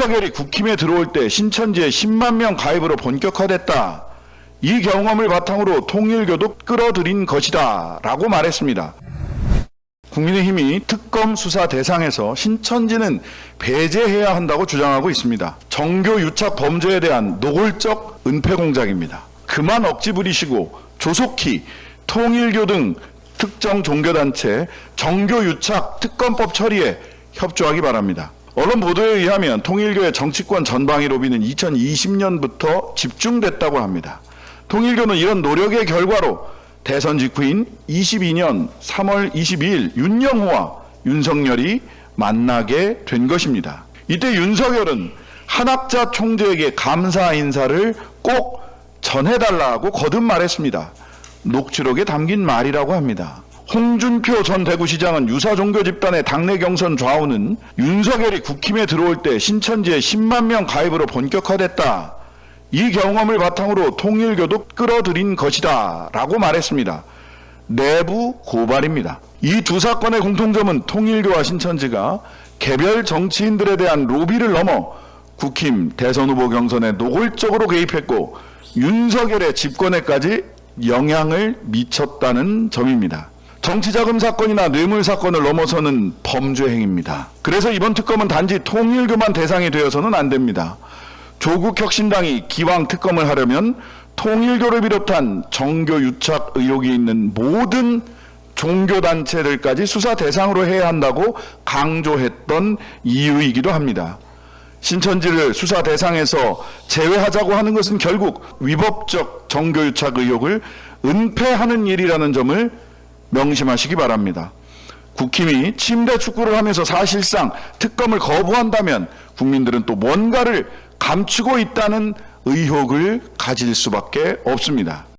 윤석열이 국힘에 들어올 때 신천지에 10만 명 가입으로 본격화됐다. 이 경험을 바탕으로 통일교도 끌어들인 것이다. 라고 말했습니다. 국민의힘이 특검 수사 대상에서 신천지는 배제해야 한다고 주장하고 있습니다. 정교 유착 범죄에 대한 노골적 은폐 공작입니다. 그만 억지 부리시고 조속히 통일교 등 특정 종교단체 정교 유착 특검법 처리에 협조하기 바랍니다. 언론 보도에 의하면 통일교의 정치권 전방위 로비는 2020년부터 집중됐다고 합니다. 통일교는 이런 노력의 결과로 대선 직후인 22년 3월 22일 윤영호와 윤석열이 만나게 된 것입니다. 이때 윤석열은 한학자 총재에게 감사 인사를 꼭 전해달라고 거듭 말했습니다. 녹취록에 담긴 말이라고 합니다. 홍준표 전 대구시장은 유사 종교 집단의 당내 경선 좌우는 윤석열이 국힘에 들어올 때 신천지에 10만 명 가입으로 본격화됐다. 이 경험을 바탕으로 통일교도 끌어들인 것이다. 라고 말했습니다. 내부 고발입니다. 이 두 사건의 공통점은 통일교와 신천지가 개별 정치인들에 대한 로비를 넘어 국힘 대선 후보 경선에 노골적으로 개입했고 윤석열의 집권에까지 영향을 미쳤다는 점입니다. 정치자금 사건이나 뇌물 사건을 넘어서는 범죄 행위입니다. 그래서 이번 특검은 단지 통일교만 대상이 되어서는 안 됩니다. 조국 혁신당이 기왕 특검을 하려면 통일교를 비롯한 정교 유착 의혹이 있는 모든 종교단체들까지 수사 대상으로 해야 한다고 강조했던 이유이기도 합니다. 신천지를 수사 대상에서 제외하자고 하는 것은 결국 위법적 정교유착 의혹을 은폐하는 일이라는 점을 명심하시기 바랍니다. 국힘이 침대 축구를 하면서 사실상 특검을 거부한다면 국민들은 또 뭔가를 감추고 있다는 의혹을 가질 수밖에 없습니다.